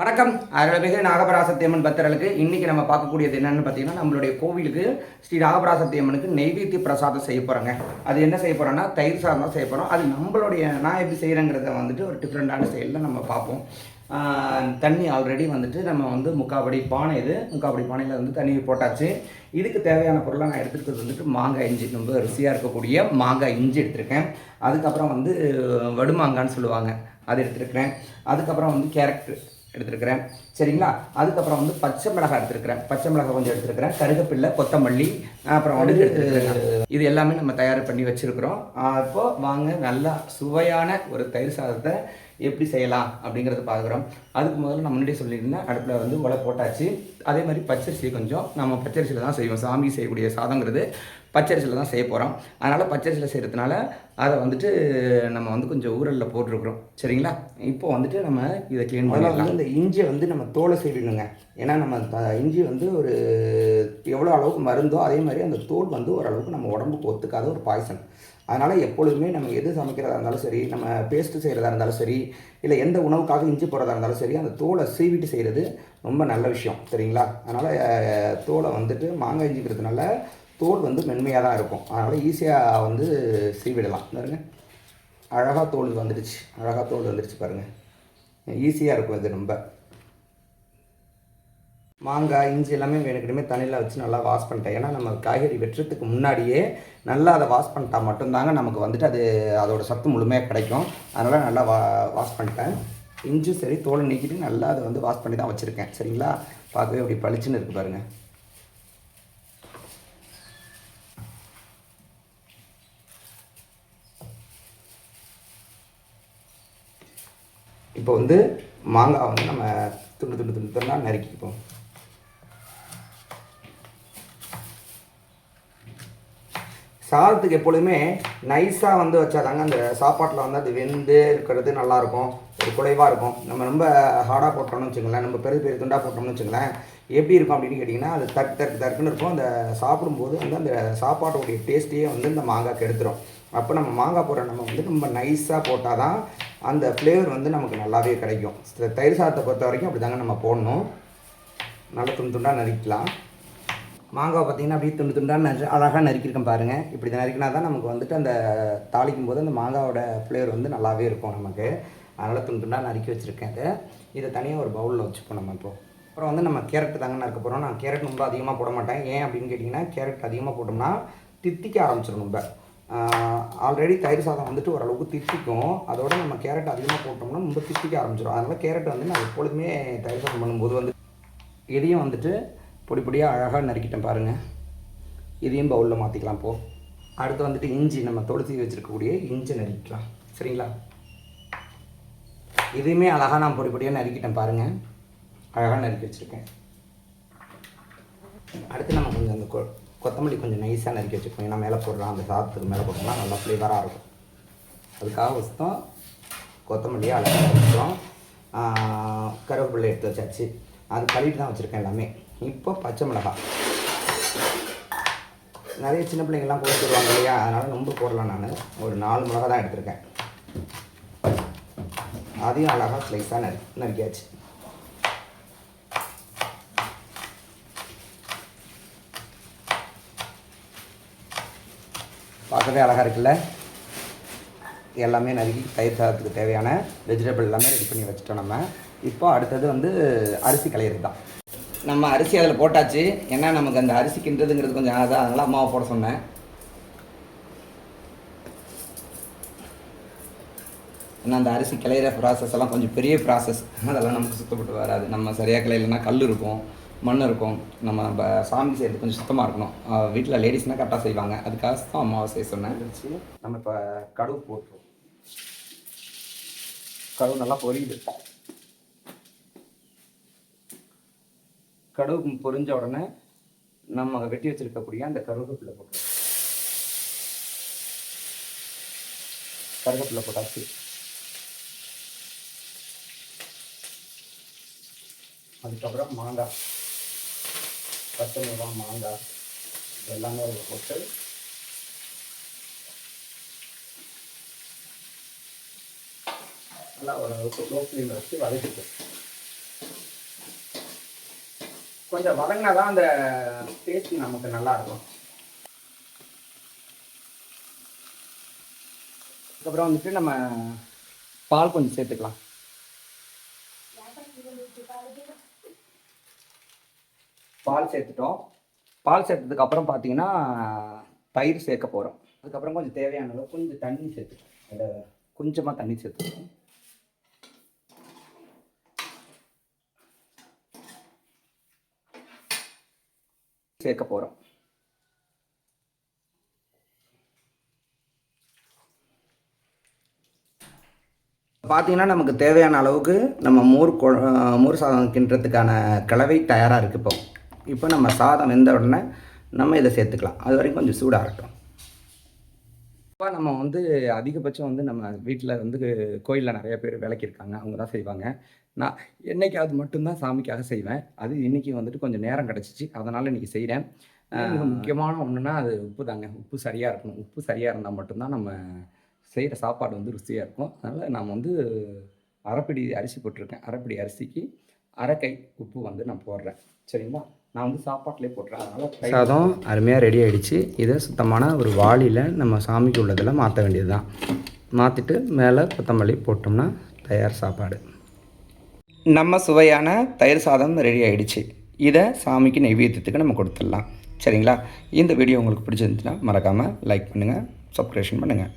வணக்கம். அருள்மிகு நாகபராசத்தியம்மன் பக்தர்களுக்கு இன்னைக்கு நம்ம பார்க்கக்கூடியது என்னன்னு பார்த்தீங்கன்னா நம்மளுடைய கோவிலுக்கு ஸ்ரீ நாகபராசத்தியம்மனுக்கு நெய்வேத்திய பிரசாதம் செய்ய போகிறோங்க அது என்ன செய்ய போகிறோம்னா தயிர் சாதம் தான் செய்ய போகிறோம் அது நம்மளுடைய நான் எப்படி செய்கிறேங்கிறத வந்துட்டு ஒரு டிஃப்ரெண்ட்டான செயலில் நம்ம பார்ப்போம். தண்ணி ஆல்ரெடி வந்துட்டு நம்ம வந்து முக்காபடி பானை இது முக்காபடி பானையில் வந்து தண்ணி போட்டாச்சு. இதுக்கு தேவையான பொருளாக நான் எடுத்துக்கிறது வந்துட்டு மாங்காய் இஞ்சி. ரொம்ப ருசியாக இருக்கக்கூடிய மாங்காய் இஞ்சி எடுத்திருக்கேன். அதுக்கப்புறம் வந்து வடுமாங்கான்னு சொல்லுவாங்க. அது எடுத்துருக்கிறேன். அதுக்கப்புறம் வந்து கேரட் எடுத்துருக்கிறேன். சரிங்களா? அதுக்கப்புறம் வந்து பச்சை மிளகாய் எடுத்துருக்கிறேன். பச்சை மிளகாய் கொஞ்சம் எடுத்துருக்கிறேன். கருகப்பில்லை கொத்தமல்லி அப்புறம் வந்து எடுத்துருக்கிறேன். இது எல்லாமே நம்ம தயார் பண்ணி வச்சுருக்கிறோம். அப்போது வாங்க நல்லா சுவையான ஒரு தயிர் சாதத்தை எப்படி செய்யலாம் அப்படிங்கிறத பார்க்குறோம். அதுக்கு முதல்ல நான் முன்னாடியே சொல்லியிருந்தேன் அடுப்பில் வந்து உலை போட்டாச்சு. அதே மாதிரி பச்சரிசி கொஞ்சம் நம்ம பச்சரிசியில் தான் செய்வோம். சாமி செய்யக்கூடிய சாதங்கிறது பச்சரிசியில் தான் செய்ய போகிறோம் அதனால் பச்சரிசியில் செய்கிறதுனால அதை வந்துட்டு நம்ம வந்து கொஞ்சம் ஊரலில் போட்டிருக்கிறோம். சரிங்களா? இப்போ வந்துட்டு நம்ம இதை க்ளீன் பண்ணலாம் இந்த இஞ்சியை வந்து நம்ம தோலை செய்யணுங்க ஏன்னா நம்ம இஞ்சி வந்து ஒரு எவ்வளோ அளவுக்கு மருந்தோ அதே மாதிரி அந்த தோல் வந்து ஓரளவுக்கு நம்ம உடம்புக்கு ஒத்துக்காத ஒரு பாய்சன் அதனால் எப்பொழுதுமே நம்ம எது சமைக்கிறதா இருந்தாலும் சரி நம்ம பேஸ்ட்டு செய்கிறதா இருந்தாலும் சரி இல்லை எந்த உணவுக்காக இஞ்சி போடுறதா இருந்தாலும் சரி அந்த தோலை சீவிட்டு செய்கிறது ரொம்ப நல்ல விஷயம் சரிங்களா? அதனால் தோலை வந்துட்டு மாங்காய் இஞ்சிக்கிறதுனால தோல் வந்து மென்மையாக தான் இருக்கும். அதனால் ஈஸியாக வந்து சீவிடலாம். பாருங்க. அழகாக தோல் வந்துடுச்சு. அழகாக தோல் வந்துடுச்சு பாருங்கள் ஈஸியாக இருக்கும் இது ரொம்ப. மாங்காய் இஞ்சி எல்லாமே வேணுக்கிட்டுமே தண்ணியில் வச்சு நல்லா வாஷ் பண்ணிட்டேன். ஏன்னா நம்ம காய்கறி வெட்டுறதுக்கு முன்னாடியே நல்லா அதை வாஷ் பண்ணிட்டா மட்டும்தாங்க நமக்கு வந்துட்டு அது அதோடய சத்து முழுமையாக கிடைக்கும். அதனால் நல்லா வா வாஷ் பண்ணிட்டேன். இஞ்சும் சரி தோலை நீக்கிட்டு நல்லா அதை வந்து வாஷ் பண்ணி தான் வச்சுருக்கேன். சரிங்களா? பார்க்கவே அப்படி பளிச்சுன்னு இருக்கு பாருங்கள் இப்போ வந்து மாங்காய் வந்து நம்ம துண்டு துண்டு துண்டு துண்டாக நறுக்கிப்போம் சாதத்துக்கு எப்பொழுதுமே நைஸாக வந்து வச்சாதாங்க அந்த சாப்பாட்டில் வந்து அது வெந்து இருக்கிறது நல்லாயிருக்கும். ஒரு குறைவாக இருக்கும். நம்ம ரொம்ப ஹார்டாக போட்டோம்னு வச்சுங்களேன் நம்ம பெரிய பெரிய துண்டாக போட்டோம்னு வச்சுங்களேன் எப்படி இருக்கும் அப்படின்னு கேட்டிங்கன்னா அது தக்கு தக்கு தக்குன்னு இருக்கும். அந்த சாப்பிடும்போது வந்து அந்த சாப்பாட்டோடைய டேஸ்ட்டையே வந்து இந்த மாங்காய் கெடுத்துரும் அப்போ நம்ம மாங்காய் போடுற நம்ம வந்து ரொம்ப நைஸாக போட்டால் தான் அந்த ஃப்ளேவர் வந்து நமக்கு நல்லாவே கிடைக்கும். தயிர் சாதத்தை பொறுத்த வரைக்கும் அப்படி தாங்க நம்ம போடணும். நல்ல துண்டு துண்டாக நறுக்கலாம் மாங்காய் பார்த்தீங்கன்னா அப்படியே துண்டு துண்டாக நறு அழகாக நறுக்கியிருக்கேன் பாருங்கள் இப்படி நறுக்கினா தான் நமக்கு வந்துட்டு அந்த தாளிக்கும் போது அந்த மாங்காவோட ஃப்ளேவர் வந்து நல்லாவே இருக்கும் நமக்கு. அதனால் துண்டு துண்டாக நறுக்கி வச்சுருக்கேன் அதை இதை தனியாக ஒரு பவுலில் வச்சுப்போம் நம்ம இப்போ. அப்புறம் வந்து நம்ம கேரட் தாங்க நறுக்க போகிறோம் நான் கேரட் ரொம்ப அதிகமாக போட மாட்டேன். ஏன் அப்படின்னு கேட்டிங்கன்னா கேரட் அதிகமாக போட்டோம்னா தித்திக்க ஆரம்பிச்சிடும் ரொம்ப. ஆல்ரெடி தயிர் சாதம் வந்துட்டு ஓரளவுக்கு தித்திக்கும். அதோட நம்ம கேரட் அதிகமாக போட்டோம்னா ரொம்ப தித்திக்க ஆரம்பிச்சிடும் அதனால் கேரட் வந்து நான் எப்பொழுதுமே தயிர் சாதம் பண்ணும்போது வந்து இதையும் வந்துட்டு பொடி பொடியாக அழகாக நறுக்கிட்டேன் பாருங்கள் இதையும் பவுலில் மாற்றிக்கலாம் போ. அடுத்து வந்துட்டு இஞ்சி நம்ம தொடுத்து வச்சுருக்கக்கூடிய இஞ்சி நறுக்கலாம் சரிங்களா? இதையுமே அழகாக நான் பொடி பொடியாக நறுக்கிட்டேன் பாருங்கள் அழகாக நறுக்கி வச்சுருக்கேன். அடுத்து நம்ம கொஞ்சம் அந்த கொ- கொத்தமல்லி கொஞ்சம் நைஸாக நறுக்கி வச்சுருக்கோம். ஏன்னா மேலே போடுறோம் அந்த சாதத்துக்கு மேலே போட்டோம்னா நல்லா ஃப்ளேவராக இருக்கும். அதுக்காக வச்சுட்டோம் கொத்தமல்லியை அழகாக வச்சுட்டோம் கருவேப்பிள்ளை எடுத்து வச்சாச்சு. அது கழுவிட்டு தான் வச்சுருக்கேன் எல்லாமே. இப்போ பச்சை மிளகாய். நிறைய சின்ன பிள்ளைங்கள்லாம் போட்டு வருவாங்க இல்லையா? அதனால் ரொம்ப போடலாம் நான். ஒரு நாலு மிளகா தான் எடுத்திருக்கேன். அதையும் அழகாக ஸ்லைஸாக நறு நறுக்கியாச்சு. பார்க்கவே அழகாக இருக்குல்ல? எல்லாமே நறுக்கி தயிர் சாதத்துக்கு தேவையான வெஜிடபிள் எல்லாமே ரெடி பண்ணி வச்சுட்டோம் நம்ம. இப்போ அடுத்தது வந்து அரிசி கலையிறது தான். நம்ம அரிசி அதில் போட்டாச்சு. ஏன்னா நமக்கு அந்த அரிசி கிண்டுறதுங்கிறது கொஞ்சம் அதான். அதனால் அம்மாவை போட சொன்னேன். ஏன்னா அந்த அரிசி கிளையிற ப்ராசஸ் எல்லாம் கொஞ்சம் பெரிய ப்ராசஸ் அதெல்லாம் நமக்கு சுத்தப்பட்டு வராது. நம்ம சரியாக கிளையிலனா கல் இருக்கும் மண் இருக்கும். நம்ம சாமி செய்கிறது கொஞ்சம் சுத்தமாக இருக்கணும். வீட்டில் லேடிஸ்னால் கரெக்டாக செய்வாங்க. அதுக்காக தான் அம்மாவை செய்ய சொன்னேன். நம்ம இப்போ கடுகு போட்டுருவோம். கடுகு நல்லா பொரியுது. கடுகு பொரிஞ்ச உடனே நம்ம வெட்டி வச்சிருக்கக்கூடிய அந்த கருவேப்பிலை போட்டு கருவேப்பிலை போட்டாச்சு அதுக்கப்புறம் மாங்காய் பச்சை மிளகாய் மாங்காய் இதெல்லாமே அதில் போட்டு நல்லா ஒரு லோ ஃப்ளேமில் வச்சு வதக்கிட்டு கொஞ்சம் வதங்கினா தான் அந்த டேஸ்ட் நமக்கு நல்லா இருக்கும். அதுக்கப்புறம் வந்துட்டு நம்ம பால் கொஞ்சம் சேர்த்துக்கலாம். பால் சேர்த்துட்டோம். பால் சேர்த்ததுக்கு அப்புறம் பார்த்தீங்கன்னா தயிர் சேர்க்க போகிறோம் அதுக்கப்புறம் கொஞ்சம் தேவையான அளவு கொஞ்சம் தண்ணி சேர்த்துட்டோம் அதில் கொஞ்சமாக தண்ணி சேர்த்துக்கணும் சேர்க்க போகிறோம் பார்த்தீங்கன்னா நமக்கு தேவையான அளவுக்கு நம்ம மோர் கொ- மோர் சாதம் கிண்டுறதுக்கான கலவை தயாராக இருக்குது இப்போ. இப்போ நம்ம சாதம் வெந்த உடனே நம்ம இதை சேர்த்துக்கலாம். அது வரைக்கும் கொஞ்சம் சூடாக இருக்கட்டும் இப்போ நம்ம வந்து அதிகபட்சம் வந்து நம்ம வீட்டில் வந்து கோயிலில் நிறைய பேர் விளக்கியிருக்காங்க. இருக்காங்க அவங்க தான் செய்வாங்க. நான் என்னைக்காவது மட்டும்தான் சாமிக்காக செய்வேன். அது இன்னைக்கு வந்துட்டு கொஞ்சம் நேரம் கிடச்சிச்சு. அதனால் இன்னைக்கு செய்கிறேன் மிக முக்கியமான ஒன்றுனா அது உப்பு தாங்க. உப்பு சரியாக இருக்கணும். உப்பு சரியாக இருந்தால் மட்டும்தான் நம்ம செய்கிற சாப்பாடு வந்து ருசியாக இருக்கும். அதனால் நான் வந்து அரைப்பிடி அரிசி போட்டிருக்கேன். அரைப்பிடி அரிசிக்கு அரைக்கை உப்பு வந்து நான் போடுறேன். சரிங்களா? நான் வந்து சாப்பாட்டிலே போட்டுறேன். அதனால் சாதம் அருமையாக ரெடி ஆகிடுச்சு இதை சுத்தமான ஒரு வாளியில் நம்ம சாமிக்கு உள்ளதில் மாற்ற வேண்டியது தான் மாற்றிட்டு மேலே கொத்தமல்லி போட்டோம்னா தயார் சாப்பாடு. நம்ம சுவையான தயிர் சாதம் ரெடி ஆகிடுச்சு இதை சாமிக்கு நெய்வேத்தியத்துக்கு நம்ம கொடுத்துடலாம். சரிங்களா? இந்த வீடியோ உங்களுக்கு பிடிச்சிருந்துச்சுன்னா மறக்காமல் லைக் பண்ணுங்கள் சப்ஸ்கிரேஷன் பண்ணுங்கள்